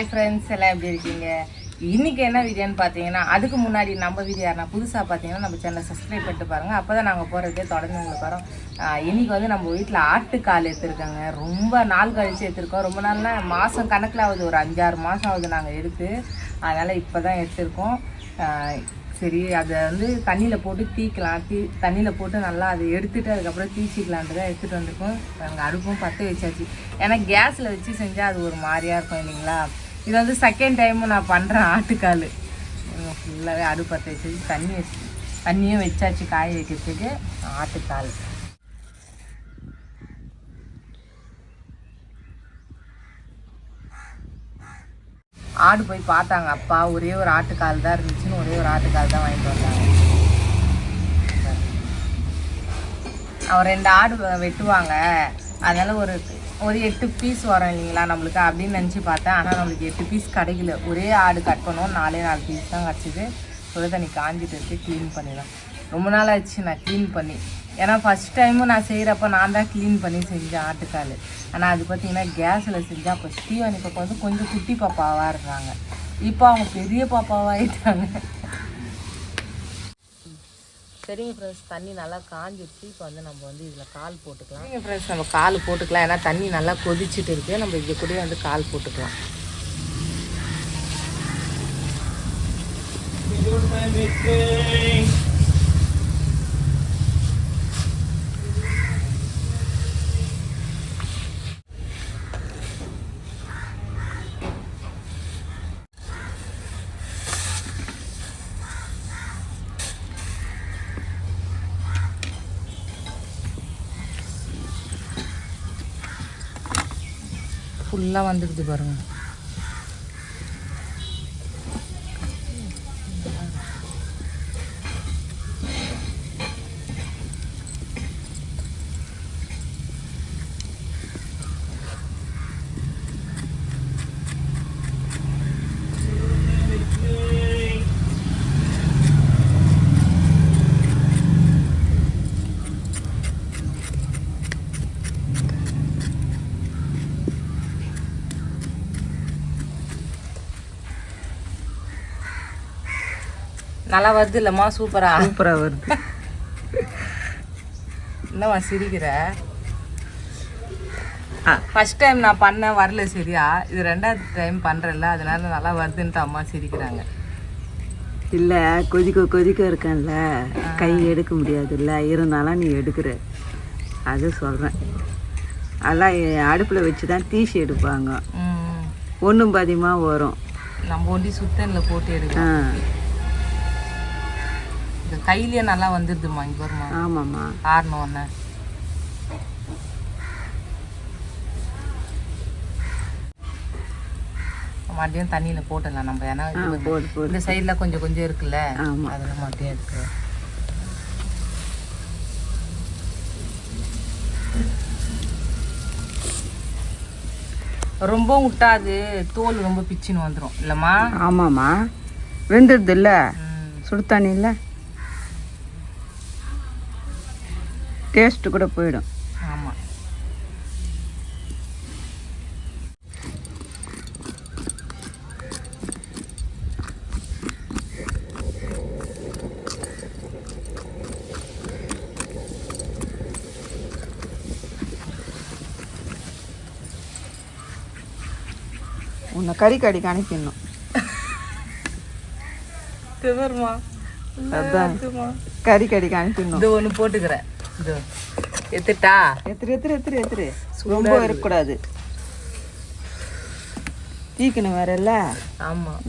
Hi friends எல்லாம் எப்படி இருக்கீங்க? இன்னைக்கு என்ன வீடியோன்னு பார்த்தீங்கன்னா அதுக்கு முன்னாடி நம்ம வீடியோ யாருனா புதுசாக பார்த்தீங்கன்னா நம்ம சேனலை சப்ஸ்கிரைப் பண்ணிட்டு பாருங்கள் அப்போ தான் நாங்கள் போகிறதே தொடர்ந்து உங்களுக்கு வரோம். இன்றைக்கி வந்து நம்ம வீட்டில் ஆட்டுக்கால் எடுத்துருக்கோங்க. ரொம்ப நாள் கழிச்சு எடுத்துருக்கோம். ரொம்ப நாள்னா மாதம் கணக்கில் ஆகுது ஒரு அஞ்சாறு மாதம் ஆகுது நாங்கள் எடுத்து. அதனால் இப்போ தான் எடுத்திருக்கோம் சரி அதை வந்து தண்ணியில் போட்டு தீக்கலாம். தீ தண்ணியில் போட்டு நல்லா அதை எடுத்துகிட்டு அதுக்கப்புறம் தீச்சிக்கலான்ட்டு தான் எடுத்துகிட்டு வந்திருக்கோம். நாங்கள் அடுப்பும் பற்ற வச்சாச்சு. ஏன்னா கேஸில் வச்சு செஞ்சால் அது ஒரு மாதிரியாக இருக்கும் இல்லைங்களா? இது வந்து செகண்ட் டைமும் நான் பண்ணுறேன் ஆட்டுக்கால். ஃபுல்லாகவே அடுப்பத்தை வச்சு தண்ணி வச்சு தண்ணியும் வச்சாச்சு காய வைக்கிறதுக்கு ஆட்டுக்கால். ஆடு போய் பார்த்தாங்க அப்பா ஒரே ஒரு ஆட்டுக்கால் தான் இருந்துச்சுன்னு ஒரே ஒரு ஆட்டுக்கால் தான் வாங்கிட்டு வந்தாங்க. அவர் ரெண்டு ஆடு வெட்டுவாங்க. அதனால ஒரு ஒரு எட்டு பீஸ் வரும் இல்லைங்களா நம்மளுக்கு அப்படின்னு நினச்சி பார்த்தேன். ஆனால் நம்மளுக்கு எட்டு பீஸ் கிடைக்கல. ஒரே ஆடு கட் பண்ணோம். நாலே நாலு பீஸ் தான் கிடச்சிது. சுட தண்ணி காஞ்சிட்டு இருக்கு. க்ளீன் பண்ணிடலாம். ரொம்ப நாள் ஆச்சு நான் க்ளீன் பண்ணி. ஏன்னா ஃபஸ்ட் டைமும் நான் செய்கிறப்ப நான் தான் க்ளீன் பண்ணி செஞ்சேன் ஆட்டுக்கால். ஆனால் அது பார்த்தீங்கன்னா கேஸில் செஞ்சால் அப்போ ஸ்டீவன் இப்போ வந்து கொஞ்சம் குட்டி பாப்பாவாக இருந்தாங்க இப்போ அவங்க பெரிய பாப்பாவாகிட்டாங்க சரிங்க ஃப்ரெண்ட்ஸ் தண்ணி நல்லா காஞ்சிருச்சு. இப்போ வந்து நம்ம வந்து இதில் கால் போட்டுக்கலாம். சரிங்க ஃப்ரெண்ட்ஸ் நம்ம கால் போட்டுக்கலாம். ஏன்னா தண்ணி நல்லா கொதிச்சுட்டு இருக்கு. நம்ம இது கூட வந்து கால் போட்டுக்கலாம். ஃபுல்லாக வந்துடுது பாருங்கள் நல்லா வருது இல்லைம்மா? சூப்பரா? சூப்பராக வருது. என்னம்மா சிரிக்கிற. ஃபர்ஸ்ட் டைம் நான் பண்ணேன் வரல சரியா? இது ரெண்டாவது டைம் பண்ணுறேன்ல அதனால நல்லா வருதுன்ட்டு அம்மா சிரிக்கிறாங்க. இல்லை கொதிக்க கொதிக்க இருக்கேன்ல. கை எடுக்க முடியாதுல்ல. இருந்தாலும் நீ எடுக்கிற. அது சொல்கிறேன் அதெல்லாம் அடுப்பில் வச்சு தான் தீசி எடுப்பாங்க ஒன்றும் பாதியமாக வரும். நம்ம ஒண்டி சுத்தனில் போட்டு எடுக்கலாம் இந்த கையிலேயே நல்லா வந்துடுதுமா இங்கே வருமா ஆமாம்மா. ஆறணும் ஒன்று மறுபடியும் தண்ணியில் போட்டுடலாம் நம்ம. ஏன்னா இது இந்த சைடில் கொஞ்சம் கொஞ்சம் இருக்குல்ல. அதில் மறுபடியும் இருக்கு. ரொம்ப விட்டாது தோல் ரொம்ப பிச்சுன்னு வந்துடும் இல்லைம்மா? ஆமாம்மா. வெந்துடுது இல்லை சுடு தண்ணி இல்லை டேஸ்ட்டு கூட போயிடும். ஆமாம் உன்னை கறி கடிக்கு அனுப்பிடணும். அதான். கறி கடிக்கு அனுப்பிடணும். இது ஒன்று போட்டுக்கிறேன். எத்துட்டா? எத்திரி எத்திரி எத்திரி எத்திரி. ரொம்ப இருக்கக்கூடாது தீக்கணும் வேற இல்ல? ஆமாம்.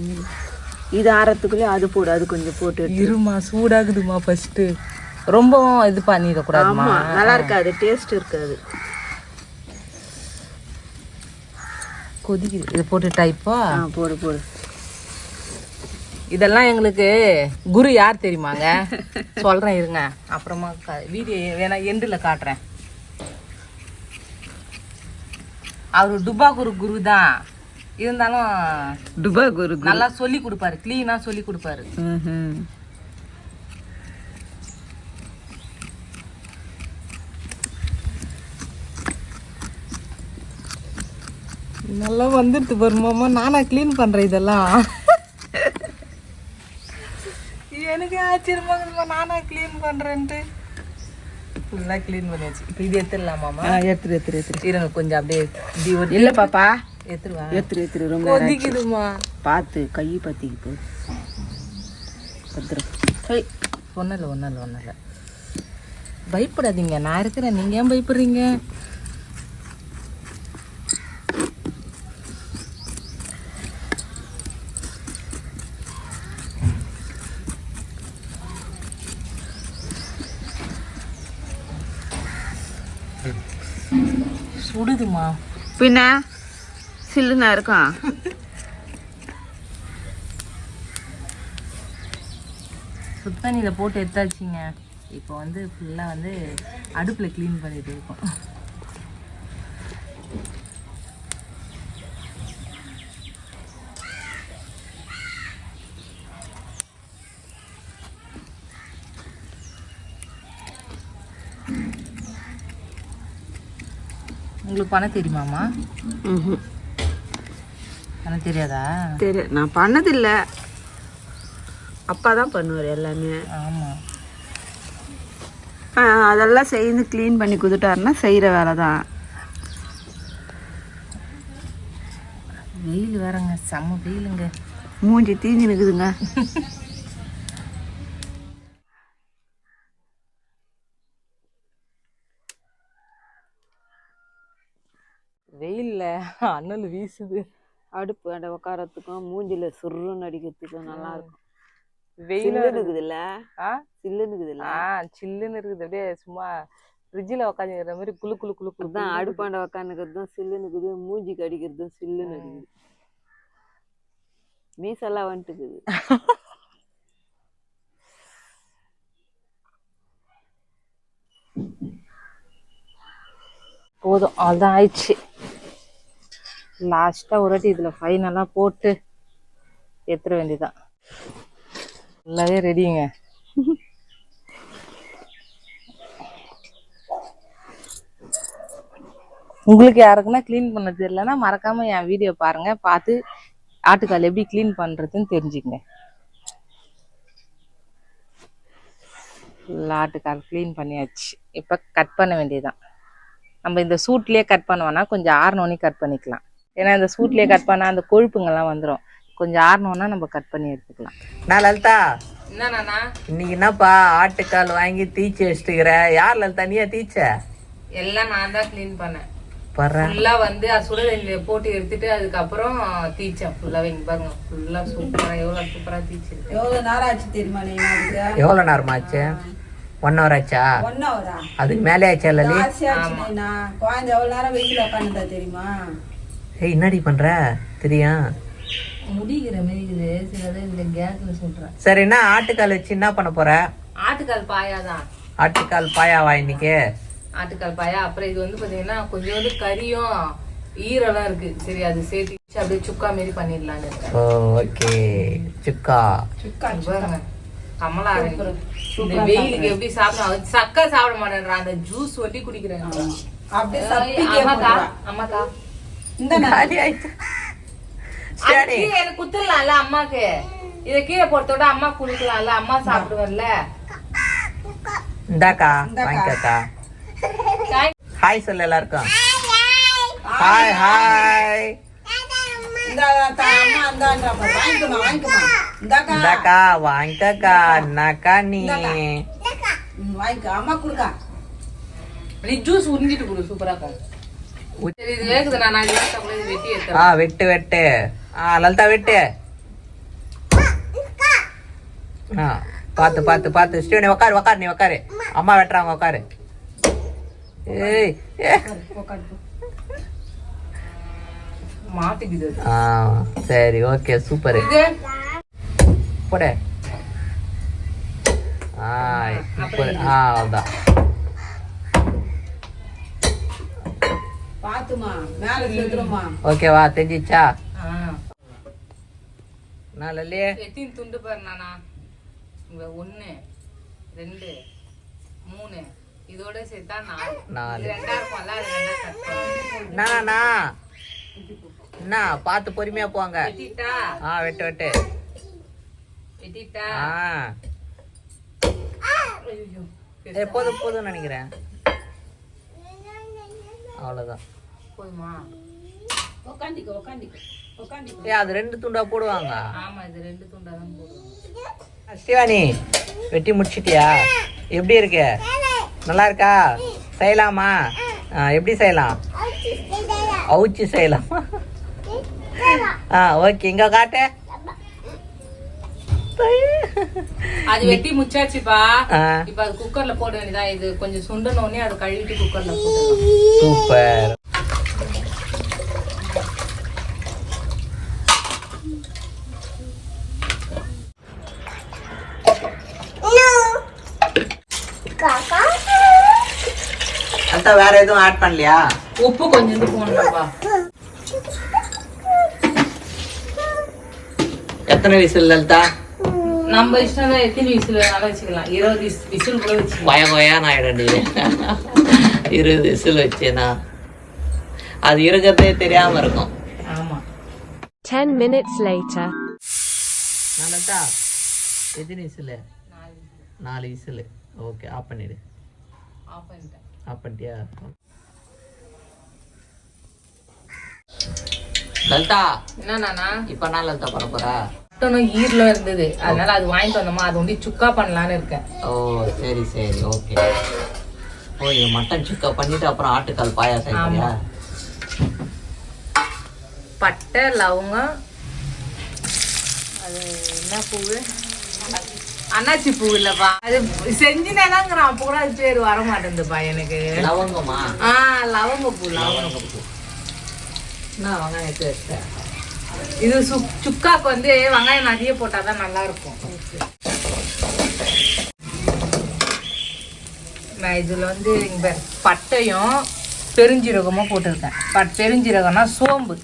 இது ஆறத்துக்குள்ளே அது போடு அது கொஞ்சம் போட்டு. இருமா சூடாகுதுமா ஃபர்ஸ்ட்டு ரொம்பவும் இது பண்ணிடக்கூடாதுமா? நல்லா இருக்காது டேஸ்ட் இருக்காது. கொதிக்குது. இது போட்டுட்டா இப்போ? ஆ போடு போடு. இதெல்லாம் எங்களுக்கு குரு யார் தெரியுமாங்க? சொல்றேன் இருங்க. அப்புறமா வீடியோ வேணா எண்டில் காட்டுறேன். அவர் டுபா குரு குரு தான். இருந்தாலும் டுபா குரு. நல்லா சொல்லி கொடுப்பாரு. க்ளீனா சொல்லி கொடுப்பாரு. நல்லா வந்துடுது பாருமாமா நானா க்ளீன் பண்றேன் இதெல்லாம். எனக்கு ஆச்சரியமா இருக்குமா நானா க்ளீன் பண்றேன்ட்டு. ஃபுல்லா க்ளீன் பண்ணியாச்சு. இப்போ இது எடுத்துடலாமாமா எடுத்துரு எடுத்துரு எடுத்துரு. இருங்க கொஞ்சம் அப்படியே இப்படி ஒரு இல்லை பாப்பா. எடுத்துருவா. எடுத்துரு எடுத்துரு ரொம்ப. கொதிக்குதுமா பார்த்து கை பற்றிக்கு பத்திரம். சரி ஒன்றும் இல்லை ஒன்றும் இல்லை ஒன்றும் இல்லை. பயப்படாதீங்க. நான் இருக்கிறேன். நீங்கள் ஏன் பயப்படுறீங்க? பின்ன சில்லுனா இருக்கும் சுத்தண்ணியில் போட்டு எடுத்தாச்சுங்க. இப்போ வந்து ஃபுல்லாக வந்து அடுப்பில் க்ளீன் பண்ணிட்டு இருக்கோம். உங்களுக்கு பண்ண தெரியுமாம்மா. பண்ண தெரியாதா? சரி நான் பண்ணதில்லை. அப்பா தான் பண்ணுவார் எல்லாமே. ஆமாம் அதெல்லாம் செய்து க்ளீன் பண்ணி கொடுத்துட்டாருன்னா செய்கிற வேலை தான் வெயில் வேறங்க செம்ம வெயிலுங்க. மூஞ்சி தீஞ்சு நிற்குதுங்க அனல் வீசுது. அடுப்பு அடை உட்காரத்துக்கும் மூஞ்சில சுருன்னு அடிக்கிறதுக்கும் நல்லா இருக்கும். வெயில் சில்லுன்னு இருக்குதுல்ல? ஆ? சில்லுன்னு இருக்குதுல்ல? ஆ சில்லுன்னு இருக்குது. அப்படியே சும்மா ஃப்ரிட்ஜில் உட்காந்துக்கிற மாதிரி குளு குளு குளு குளு அதுதான் அடுப்பாண்ட உட்காந்துக்கிறதும் சில்லுன்னு இருக்குது. மூஞ்சிக்கு அடிக்கிறதும் சில்லுன்னு இருக்குது. மீசெல்லாம் வந்துட்டுக்குது. போதும். அவ்வளோதான் ஆயிடுச்சு. லாஸ்ட்டாக ஒரு வாட்டி இதில் ஃபைனலாக போட்டு எடுத்துட வேண்டியதான் நல்லாவே ரெடிங்க உங்களுக்கு யாருக்குன்னா க்ளீன் பண்ண தெரியலன்னா மறக்காமல் என் வீடியோ பாருங்கள் பார்த்து ஆட்டுக்கால் எப்படி க்ளீன் பண்ணுறதுன்னு தெரிஞ்சுக்கங்க. ஆட்டுக்கால் க்ளீன் பண்ணியாச்சு. இப்போ கட் பண்ண வேண்டியதுதான். நம்ம இந்த சூட்லேயே கட் பண்ணுவோன்னா கொஞ்சம் ஆறுனோனே கட் பண்ணிக்கலாம். ஏன்னா இந்த சூட்லயே கட் பண்ணா அந்த கொழுப்புங்கெல்லாம் வந்துடும் கொஞ்சம் ஆறுனோன்னா நம்ம கட் பண்ணி எடுத்துக்கலாம். நான் லலிதா. என்னண்ணா இன்னைக்கு என்னப்பா ஆட்டுக்கால் வாங்கி தீச்சு வச்சுட்டுக்கிற? யார் லலிதா நீயா தீச்ச? எல்லாம் நான் தான் க்ளீன் பண்ணேன். பர்றேன் ஃபுல்லா வந்து அது சுடுதண்ணில போட்டு எடுத்துட்டு அதுக்கப்புறம் தீச்சேன். ஃபுல்லாவே இங்க பாருங்க. ஃபுல்லா சூப்பரா எவ்வளவு சூப்பரா தீச்சிருக்கு. எவ்வளோ நேரம் ஆச்சு தெரியுமா நீ அதுக்கு எவ்வளோ நேரமாச்சு ஒன் ஹவர் ஆச்சா? அதுக்கு மேலே ஆச்சா லலி ஆச்சு ஆச்சு நான் குழந்தை எவ்வளோ நேரம் வெயில உட்காந்துதா தெரியுமா? ஏய் என்னடி பண்ற? தெரியும். முடிகிற மாதிரி இருக்குது. சிலது இந்த கேஸ்ல சொல்றேன். சரி என்ன ஆட்டுக்கால் வச்சு என்ன பண்ண போற? ஆட்டுக்கால் பாயாதான் ஆட்டுக்கால் பாயாவா இன்னைக்கு? ஆட்டுக்கால் பாயா. அப்புறம் இது வந்து பாத்தீங்கன்னா கொஞ்சோண்டு கறியும் ஈரெல்லாம் இருக்கு. சரி அது சேர்த்து அப்படியே சுக்கா மாரி பண்ணிடலான்னு ஓகே. சுக்கா. இங்க பாருங்க. கமலா இந்த வெயிலுக்கு எப்படி சாப்பிடும் சக்கரை சாப்பிட மாட்டேன்றான் அந்த ஜூஸ் ஒட்டி குடிக்கிறேன். அப்படியே அம்மாக்கா அம்மாக்கா. காலி சரி. எனக்கு குத்துடலாம்ல அம்மாக்கு. இத கீழே போட்டோட அம்மா குடுக்கலாம்ல அம்மா சாப்பிடுவல்ல இந்தாக்கா வாங்கிக்கா ஹாய் சொல்லு எல்லாருக்கும். ஹாய் ஹாய் இந்த இந்தாக்கா வாங்கிக்கா என்னக்கா நீ? வாங்கிக்கோ அம்மா கொடுக்கா. ஜூஸ் உறிஞ்சிட்டு கொடு சூப்பரா ஆ வெட்டு வெட்டு. ஆ லலிதா வெட்டு. ஆ பார்த்து பார்த்து பார்த்து. ஸ்டீவ் நீ உக்காரு உக்காரு நீ உக்காரு. அம்மா வெட்டுறாங்க உக்காரு. ஏய். மாட்டுக்குது. ஆ சரி ஓகே சூப்பர். போடு. ஆ இப்போ ஆ அதான் ஓகேவா தெரிஞ்சிச்சா. நான் லல்லியே. எத்தனை துண்டு பாரு நானா. இங்க ஒண்ணு ரெண்டு மூணு. இதோட சேர்த்தா நாலு. நாலு. ரெண்டா இருக்கும்ல அது ரெண்டா கட் பண்ணு நானா என்ன பார்த்து பொறுமையா போங்க. வெட்டிட்டா? ஆ வெட்டு வெட்டு. வெட்டிட்டா? ஆ. ஏ போதும் போதும் நினைக்கிறேன். அவ்வளோதான் போதுமா? ஏ அது ரெண்டு துண்டா போடுவாங்க. ஆமா இது ரெண்டு துண்டா தான் போடுவோம் சிவானி வெட்டி முடிச்சிட்டியா? எப்படி இருக்கு? நல்லா இருக்கா? செய்யலாமா? எப்படி செய்யலாம்? அவுச்சு செய்யலாம். ஆ ஓகே இங்க காட்டு. அது வெட்டி முச்சாச்சுப்பா ஆ இப்ப அது குக்கர்ல போட வேண்டியதா? இது கொஞ்சம் சுண்டன உடனே அதை கழுவிட்டு குக்கர்ல போட்டுடலாம் சூப்பர். அந்த வேற எதுவும் ஆட் பண்ணலையா? உப்பு போடணும்ப்பா எத்தனை விசில் லலிதா? நம்ம இஷ்டம் தான் எத்தனை விசில் வேணாலும் வச்சுக்கலாம். இருபது விசில் கூட வச்சுக்கலாம். கொய கொயான்னு ஆயிடும்டி. இருபது விசில் வச்சேனா? அது இருக்கிறதே தெரியாம இருக்கும். ஆமா. 10 minutes later. நல்லதா எத்தனை விசில்? நாலு விசில். ஓகே ஆஃப் பண்ணிடு. ஆஃப் பண்ணிட்டேன். ஆஃப் பண்ணிட்டியா லலிதா என்ன நானா? இப்போ என்ன லலிதா பண்ண போறா? மட்டனும் ஈரலும் இருந்தது. அதனால அது வாங்கிட்டு வந்தோமா? அது வந்து சுக்கா பண்ணலான்னு இருக்கேன். ஓ சரி சரி ஓகே. ஓ இது மட்டன் சுக்கா பண்ணிட்டு அப்புறம் ஆட்டுக்கால் பாயாசம்? பட்டை லவங்கம் அது என்ன பூவு? அன்னாச்சி பூ இல்லப்பா. அது செஞ்சினேனாங்கிறான். அப்போ கூட அது பேர் வர மாட்டேங்குதுப்பா எனக்கு. லவங்கமா ஆ லவங்க பூ லவங்க லவங்கப்பூ என்ன வச்சிட்டேன். இது சு- சுக்காக்கு வந்து வெங்காயம் நிறைய போட்டாதான் நல்லா இருக்கும் நான் இதுல வந்து இங்க பட்டையும் பெருஞ்சீரகமும் போட்டிருக்கேன். பட் பெருஞ்சீரகம்னா சோம்பு.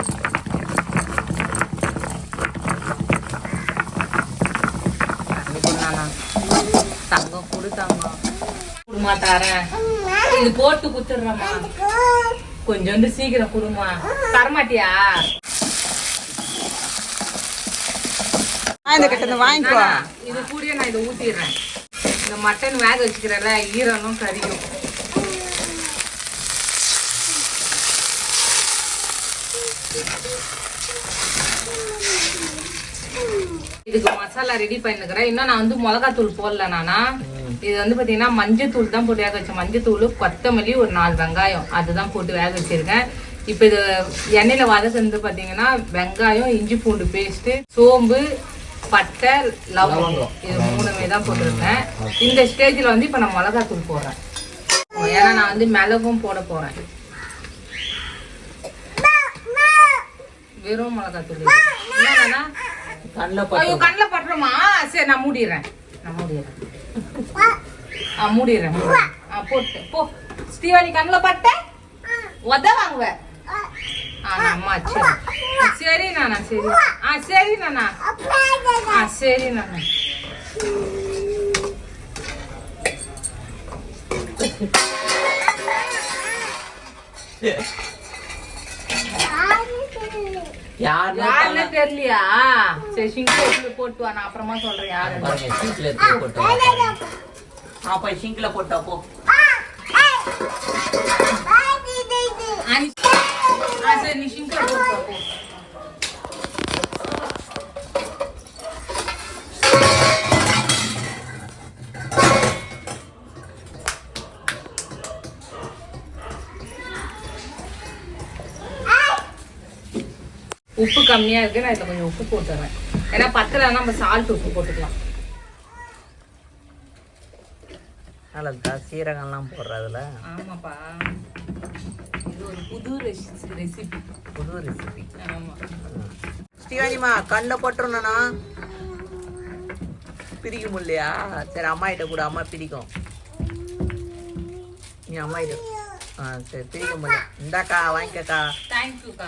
கொடுத்தாம்மா குடுமா தரேன் இது போட்டு குத்துடுறேம்மா. கொஞ்சோண்டு சீக்கிரம் குடுமா. தரமாட்டியா? இந்த கிட்ட வாங்கிக்கோ இது கூடயே நான் இதை ஊத்திடுறேன். இந்த மட்டன் வேக வச்சுக்கிறேன்ல ஈரனும் கறியும். இதுக்கு மசாலா ரெடி பண்ணிக்கிறேன் இன்னும் நான் வந்து மிளகாத்தூள் போடல நானா. இது வந்து பார்த்தீங்கன்னா மஞ்சத்தூள் தான் போட்டு வேக வச்சேன். மஞ்சத்தூள் கொத்தமல்லி ஒரு நாலு வெங்காயம். அதுதான் போட்டு வேக வச்சிருக்கேன். இப்போ இது எண்ணெயில் வதக்குறது பார்த்தீங்கன்னா வெங்காயம் இஞ்சி பூண்டு பேஸ்ட்டு சோம்பு பட்டை லவங்கம். இது மூணுமே தான் போட்டிருக்கேன். இந்த ஸ்டேஜில் வந்து இப்போ நான் மிளகாத்தூள் போடுறேன். ஏன்னா நான் வந்து மிளகும் போட போகிறேன் வெறும் மிளகாத்தூள் இது. என்னன்னா கண்ணில் ஐயோ கண்ணில் பட்டுருமா? சரி நான் மூடிடுறேன். நான் மூடிடுறேன். ஆ மூடிடுறேன். ஆ போட்டு போ. ஸ்ரீவாணி கண்ணில் பட்ட? உத வாங்குவ. ஆ அம்மா சரி சரி நானா சரி. ஆ சரி நானா. ஆ சரி நானா. யாருன்னு யாருன்னு தெரியலையா? சரி சிங்கு போட்டு வா நான் அப்புறமா சொல்றேன் சிங்க்ல எடுத்து போட்டு போய் சிங்க்ல போட்டா போ. சரி நீ சிங்கில் போட்டு போ. உப்பு கம்மியா இருக்கு நான் இதுல கொஞ்சம் உப்பு போட்டுறேன். ஏன்னா பத்தல நம்ம சால்ட் உப்பு போட்டுக்கலாம். நல்லதா சீரகம்லாம் போடுறதுல? ஆமாப்பா. இது ஒரு புது ரெசிபி புது ரெசிபி ஆமா. ஸ்ரீவாணிமா கண்ணில் போட்டுருணும்னா பிரிக்க முடியலையா? சரி அம்மா கிட்ட கூட அம்மா பிரிக்கும். நீ அம்மா கிட்ட ஆ சரி பிரிக்க முடியல. இந்தாக்கா வாங்கிக்கக்கா. தேங்க்யூக்கா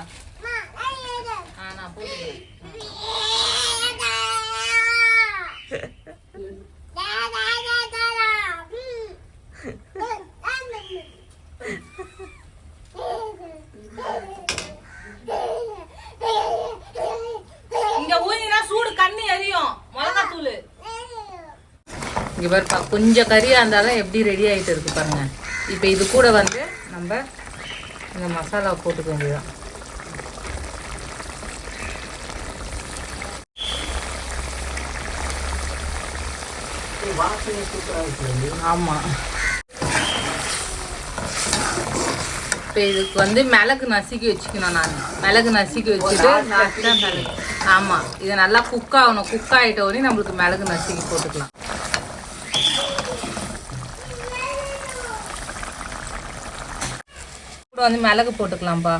இங்கே பாருப்பா கொஞ்சம் கறியாக இருந்தாலும் எப்படி ரெடி ஆகிட்டு இருக்கு பாருங்கள் இப்போ இது கூட வந்து நம்ம இந்த மசாலா போட்டுக்க வேண்டியதான் ஆமாம் இப்போ இதுக்கு வந்து மிளகு நசுக்கி வச்சுக்கணும் நான். மிளகு நசுக்கி வச்சுட்டு ஆமாம் இது நல்லா குக் ஆகணும். குக் ஆகிட்ட உடனே நம்மளுக்கு மிளகு நசுக்கி போட்டுக்கலாம். கூட வந்து மிளகு போட்டுக்கலாம்ப்பா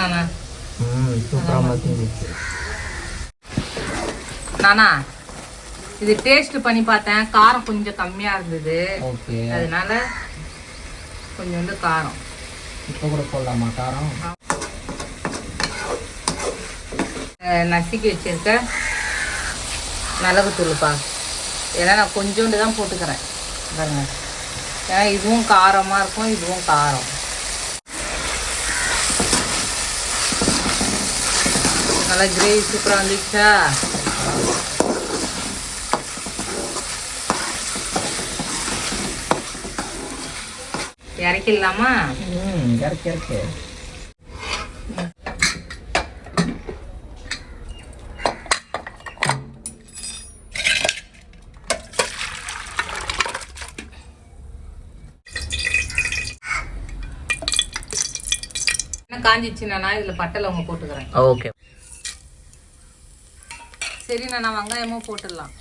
நானா? ம் சூப்பராக செஞ்சிச்சு நானா இது டேஸ்ட் பண்ணி பார்த்தேன். காரம் கொஞ்சம் கம்மியா இருந்தது. அதனால கொஞ்சம் வந்து காரம். இப்போ கூட போடலாமா காரம்? நசுக்கி வச்சிருக்க மிளகுத்தூளுப்பா. ஏன்னா நான் கொஞ்சோண்டு தான் போட்டுக்கிறேன். பாருங்க. ஏன்னா இதுவும் காரமாக இருக்கும் இதுவும் காரம். நல்லா கிரேவி சூப்பராக வந்துச்சா? இறக்கிடலாமா? ம் இறக்கு இறக்கு. காஞ்சிச்சுன்னா இதில் பட்டை லவங்க போட்டுக்கிறேன். ஓகே. சரி நான் வெங்காயமும் போட்டுடலாம்.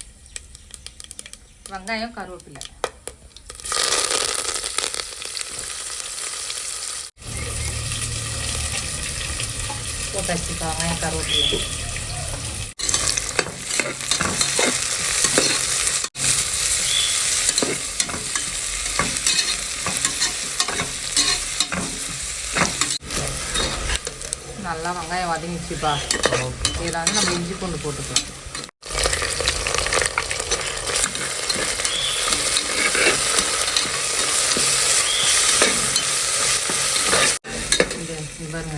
வெங்காயம் கருவேப்பிலை. போட்டாச்சுக்கா வெங்காயம் கருவேப்பிலை. நல்லா வெங்காயம் வதங்கிச்சுப்பா இதில் வந்து நம்ம இஞ்சி பூண்டு போட்டுக்கலாம். இது பாருங்க.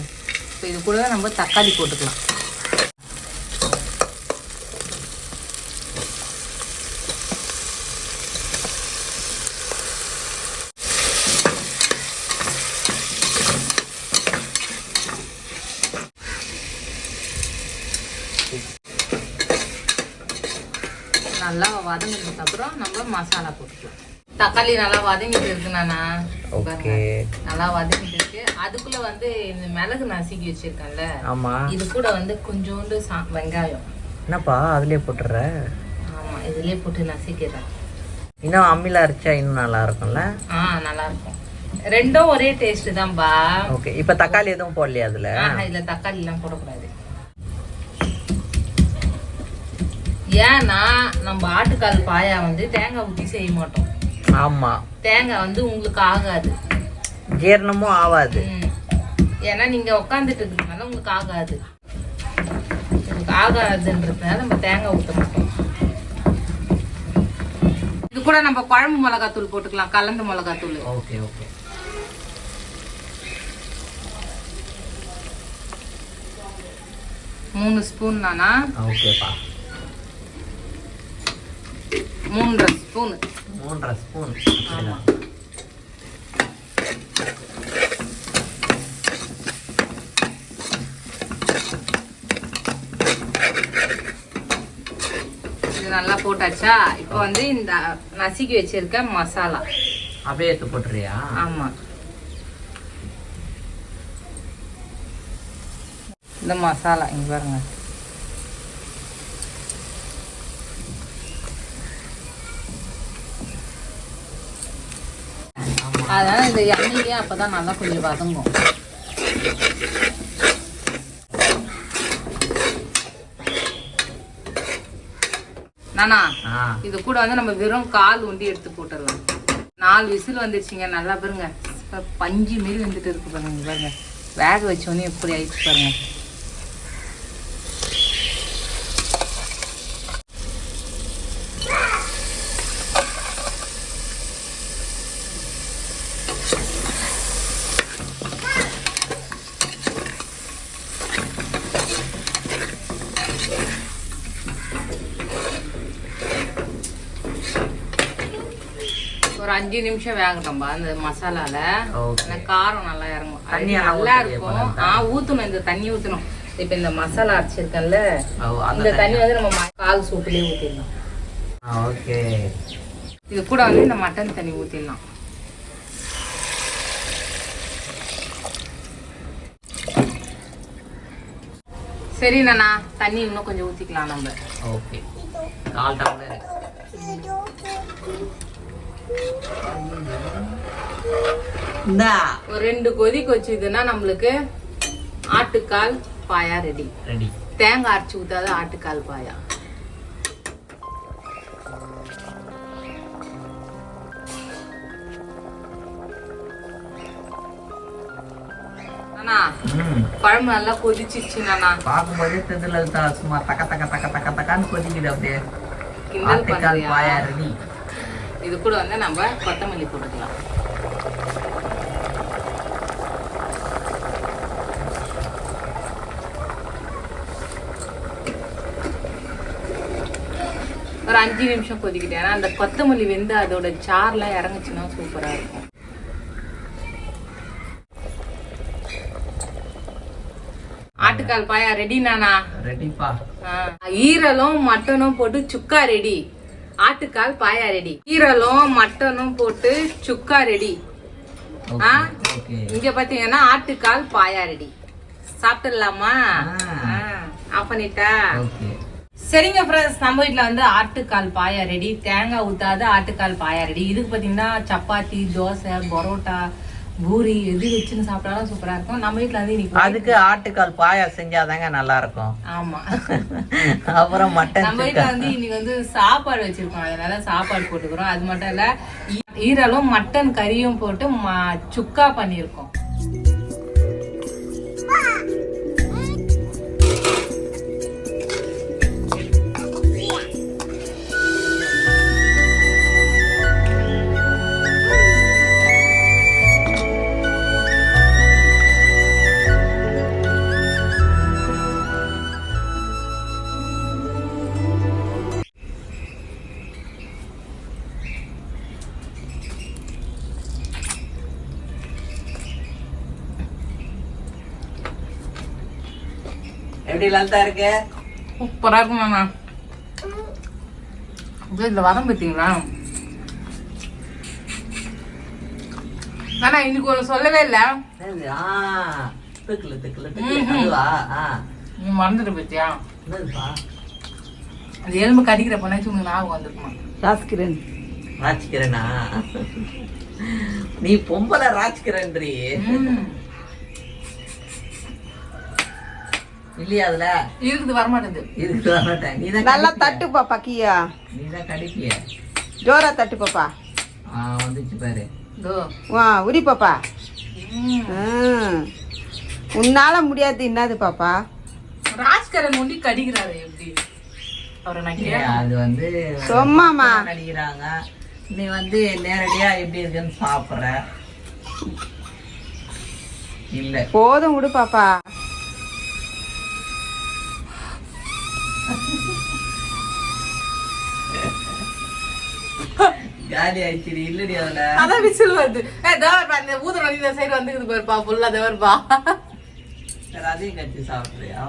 இப்போ இது கூட நம்ம தக்காளி போட்டுக்கலாம். நல்லா வதங்கினதுக்கு அப்புறம் நம்ம மசாலா போட்டுக்கலாம். தக்காளி நல்லா வதங்கிட்டு இருக்குண்ணா ஓகே. நல்லா வதங்கிட்டு இருக்கு. அதுக்குள்ள வந்து இந்த மிளகு நசுக்கி வச்சிருக்கேன்ல. ஆமாம் இது கூட வந்து கொஞ்சோண்டு வெங்காயம். என்னப்பா? அதுலேயே போட்டுடுற? ஆமா இதுலயே போட்டு நசுக்கிறேன் இன்னும் அம்மியில் அரைச்சா இன்னும் நல்லா இருக்கும்ல? ஆ நல்லா இருக்கும். ரெண்டும் ஒரே டேஸ்ட் தான்பா. ஓகே. இப்போ தக்காளி எதுவும் போடலையா அதில்? இதுல தக்காளி எல்லாம் போடக்கூடாது. ஏன்னா நம்ம ஆட்டுக்கால் பாயா வந்து தேங்காய் ஊற்றி செய்ய மாட்டோம். ஆமாம் தேங்காய் வந்து உங்களுக்கு ஆகாது. ஜீரணமும் ஆகாது. ஏன்னா நீங்க உட்காந்துட்டு இருக்கிறதுனால உங்களுக்கு ஆகாது. உங்களுக்கு ஆகாதுன்றதுனால நம்ம தேங்காய் ஊற்ற மாட்டோம். இது கூட நம்ம குழம்பு மிளகாத்தூள் போட்டுக்கலாம் கலந்து மிளகாத்தூள். Okay okay. மூணு ஸ்பூன் தானா? ஓகேப்பா. மூன்றரை ஸ்பூன் மூன்றரை ஸ்பூன் ஆமா. இது நல்லா போட்டாச்சா? இப்போ வந்து இந்த நசுக்கி வச்சிருக்க மசாலா. அப்படியே எடுத்து போட்டுறியா? ஆமா. இந்த மசாலா இங்க பாருங்க. அதனால இந்த எண்ணெயிலேயே அப்பதான் நல்லா கொஞ்சம் வதங்கும். நானா இது கூட வந்து நம்ம வெறும் கால் உண்டி எடுத்து போட்டுடலாம். நாலு விசில் வந்துருச்சுங்க நல்லா பாருங்க. பஞ்சு மாரி வந்துட்டு இருக்கு பாருங்க பாருங்க. வேக வச்சோடனே எப்படி ஆயிடுச்சு பாருங்க. அஞ்சு நிமிஷம் வேகட்டோம்பா அந்த மசாலால. அந்த காரம் நல்லா இறங்கும். தண்ணியெல்லாம் நல்லா இருக்கும். ஆ ஊத்தணும் இந்த தண்ணி ஊத்தணும். இப்ப இந்த மசாலா அரைச்சிருக்கேன்ல அந்த தண்ணி. வந்து நம்ம ம- கால் சூப்புலயே ஊத்திடலாம். ஓகே. இது கூட வந்து இந்த மட்டன் தண்ணி ஊத்திடலாம். சரி நானா தண்ணி இன்னும் கொஞ்சம் ஊத்திக்கலாம் நம்ம. ஓகே. கால் டம்ளர். ஒரு ரெண்டு கொதிக்கு வச்சுதுன்னா நம்மளுக்கு ஆட்டுக்கால் பாயா ரெடி. ரெடி. தேங்காய் அரைச்சி ஊத்தாத ஆட்டுக்கால் பாயா. குழம்பு நல்லா கொதிச்சிச்சு நானா பார்க்கும்போதே தெதுல தான் சும்மா தக்க தக்க தக்க தக்க தக்கான்னு கொதிக்குது அப்படியே. ஆட்டுக்கால்? பாயா ரெடி. இது கூட வந்து நம்ம கொத்தமல்லி போட்டுக்கலாம். ஒரு அஞ்சு நிமிஷம் கொதிக்கிட்டேன் ஏன்னா அந்த கொத்தமல்லி வெந்து அதோட சார்லாம் இறங்குச்சுன்னா சூப்பரா இருக்கும். ஆட்டுக்கால் பாயா ரெடி நானா? ரெடிப்பா ஈரலும் மட்டனும் போட்டு சுக்கா ரெடி ஆட்டுக்கால் பாயா ரெடி. ஈரலும் மட்டனும் போட்டு சுக்கா ரெடி. ஆ? இங்க பாத்தீங்கன்னா ஆட்டுக்கால் பாயா ரெடி. சாப்பிட்டுடலாமா. ஆஃப் பண்ணிட்டா? சரிங்க ஃப்ரெண்ட்ஸ் நம்ம வீட்ல வந்து ஆட்டுக்கால் பாயா ரெடி. தேங்காய் ஊத்தாத ஆட்டுக்கால் பாயா ரெடி. இதுக்கு பாத்தீங்கன்னா சப்பாத்தி தோசை பரோட்டா பூரி எது வச்சுன்னு சாப்பிட்டாலும் சூப்பரா இருக்கும். நம்ம வீட்ல வந்து இன்னைக்கு அதுக்கு ஆட்டுக்கால் பாயா செஞ்சாதாங்க நல்லா இருக்கும். ஆமா. அப்புறம் மட்டன் நம்ம வீட்ல வந்து இன்னைக்கு வந்து சாப்பாடு வச்சிருக்கோம். அதனால சாப்பாடு போட்டுக்கிறோம். அது மட்டும் இல்ல ஈரலும் மட்டன் கறியும் போட்டு சுக்கா பண்ணியிருக்கோம். எப்படி லலிதா இருக்கு? சூப்பரா இருக்கும் மாமா. அப்படியே இதுல வரம் பார்த்தீங்களா ஆனா இன்னைக்கு ஒண்ணு சொல்லவே இல்ல. திக்குல திக்குல திக்குல அதுவா? ஆ. நீ மறந்துட்டு பத்தியா? என்னதுப்பா? அந்த எலும்பு கடிக்கிற பண்ணாச்சு உங்களுக்கு ஞாபகம் வந்திருக்குமா? ராஸ்கிரன் ராஜ்கிரனா நீ பொம்பளை ராஜ்கிரன்றி இல்லையா அதுல? இருக்குது வரமாட்டேங்குது. இருக்கு வரமாட்டேன். நீ தான் நல்லா தட்டு பாப்பா கீயா. நீ தான் கடிப்பிய? ஜோரா தட்டு பாப்பா. ஆ வந்துச்சு பாரு. வா உரி பாப்பா. ம். ம். உன்னால முடியாது என்னது பாப்பா. ராஜ்கரன் ஒண்டி கடிக்கிறாரு எப்படி? அது வந்து சும்மாமா. நடிக்கிறாங்க நீ வந்து நேரடியா எப்படி இருக்குன்னு சாப்பிடுற? இல்ல. போதும் விடு பாப்பா. காலி ஆயிடுச்சு இல்லடி அதான் விசில் வருது ஏ இந்த சைடு வந்துக்குது பாருப்பா ஃபுல்லா தேவர்பா சரி, அதையும் கட்டி சாப்பிடுறியா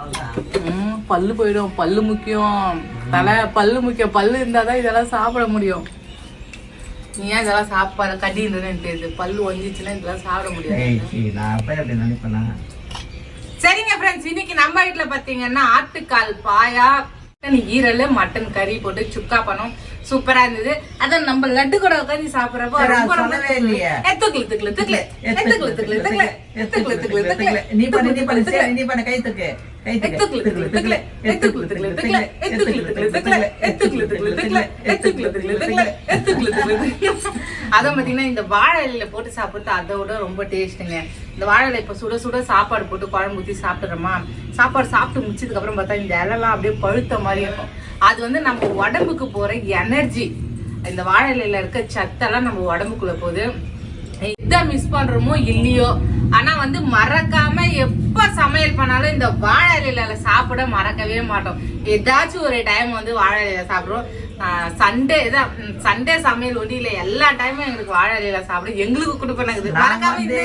பல்லு போயிடும் பல்லு முக்கியம். தலை பல்லு முக்கியம் பல்லு இருந்தாதான் இதெல்லாம் சாப்பிட முடியும். நீ ஏன் இதெல்லாம் சாப்பாடு கடின்னு தெரியுது? பல்லு ஒஞ்சிச்சுன்னா இதெல்லாம் சாப்பிட முடியாது. ஏய், சீ, நான் அப்ப எப்படி நினைப்பேனா? சரிங்க ஃப்ரெண்ட்ஸ் இன்னைக்கு நம்ம வீட்ல பாத்தீங்கன்னா ஆட்டுக்கால் பாயா மட்டன் ஈரல் மட்டன் கறி போட்டு சுக்கா பண்ணோம் சூப்பரா இருந்தது அதான் நம்ம லட்டு கூட உட்காந்து சாப்பிடுறப்போ ரொம்ப ரொம்ப துக்ளு, துக்ளு, துக்ளு. ஏ, துக்ளு, துக்ளு, துக்ளு. நீ பண்ணு நீ பண்ணு நீ பண்ணு கை தூக்கு அதுவும் பாத்தீங்கன்னா இந்த வாழை இலையில போட்டு சாப்பிடுறது அதை விட ரொம்ப டேஸ்ட்டுங்க இந்த வாழை இலை இப்ப சுட சுட சாப்பாடு போட்டு குழம்பு ஊத்தி சாப்பிடுறோமா சாப்பாடு சாப்பிட்டு முடிச்சதுக்கு அப்புறம் பார்த்தா இந்த இலைலாம் அப்படியே பழுத்த மாதிரி இருக்கும் அது வந்து நம்ம உடம்புக்கு போற எனர்ஜி இந்த வாழை இலையில இருக்க சத்தெல்லாம் நம்ம உடம்புக்குள்ள போகுது எதை மிஸ் பண்றோமோ இல்லையோ? ஆனா வந்து மறக்காம எப்ப சமையல் பண்ணாலும் இந்த வாழை இலையில சாப்பிட மறக்கவே மாட்டோம். ஏதாச்சும் ஒரு டைம் வந்து வாழை இலையில சாப்பிடுவோம். சண்டே தான் சண்டே சமையல் ஒடியில எல்லா டைமும் எங்களுக்கு வாழை இலையில சாப்பிட எங்களுக்கு கொடுப்பேன் இது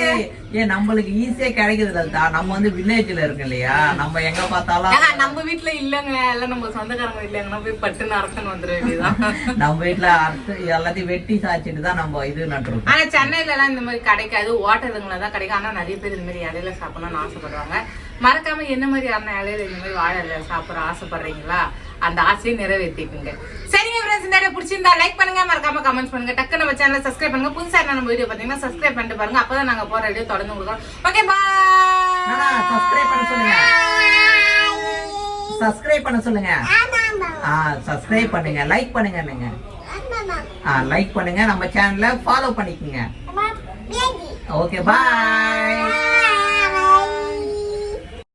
ஏன் நம்மளுக்கு ஈஸியா கிடைக்குது லலிதா. நம்ம வந்து வில்லேஜ்ல இருக்கோம் இல்லையா? நம்ம எங்க பார்த்தாலும் நம்ம வீட்ல இல்லங்க. எல்லாம் நம்ம சொந்தக்காரங்க இல்லைங்கன்னா போய் பட்டுன்னு அரைச்சுன்னு வந்துட வேண்டியதுதான். நம்ம வீட்டுல அறுத்து எல்லாத்தையும் வெட்டி சாய்ச்சிட்டு தான் நம்ம இது நட்டுருக்கோம். ஆனா சென்னையில எல்லாம் இந்த மாதிரி கிடைக்காது. ஹோட்டலுங்கள தான் கிடைக்கும். ஆனா நிறைய பேர் இந்த மாதிரி இலையில சாப்பிடணும்னு ஆசைப்படுவாங்க. மறக்காம என்ன மாதிரியான இலையில இந்த மாதிரி வாழை இலையில சாப்பிட ஆசைப்படுறீங்களா? அந்த ஆசையை நிறைவேற்றிக்குங்க. சரிங்க ஃப்ரெண்ட்ஸ் இந்த வீடியோ பிடிச்சிருந்தா லைக் பண்ணுங்க. மறக்காம கமெண்ட்ஸ் பண்ணுங்க. டக்கு நம்ம சேனலை சப்ஸ்கிரைப் பண்ணுங்க. புதுசா என்ன நம்ம வீடியோ பார்த்தீங்கன்னா சப்ஸ்கிரைப் பண்ணிட்டு பாருங்க. அப்பதான் நாங்க போற வீடியோ தொடர்ந்து கொடுக்குறோம் ஓகே பாய் சப்ஸ்கிரைப் பண்ண சொல்லுங்க? சப்ஸ்கிரைப் பண்ண சொல்லுங்க? ஆ சப்ஸ்கிரைப் பண்ணுங்க. லைக் பண்ணுங்க நீங்க ஆ லைக் பண்ணுங்க. நம்ம சேனலை ஃபாலோ பண்ணிக்கோங்க. Okay bye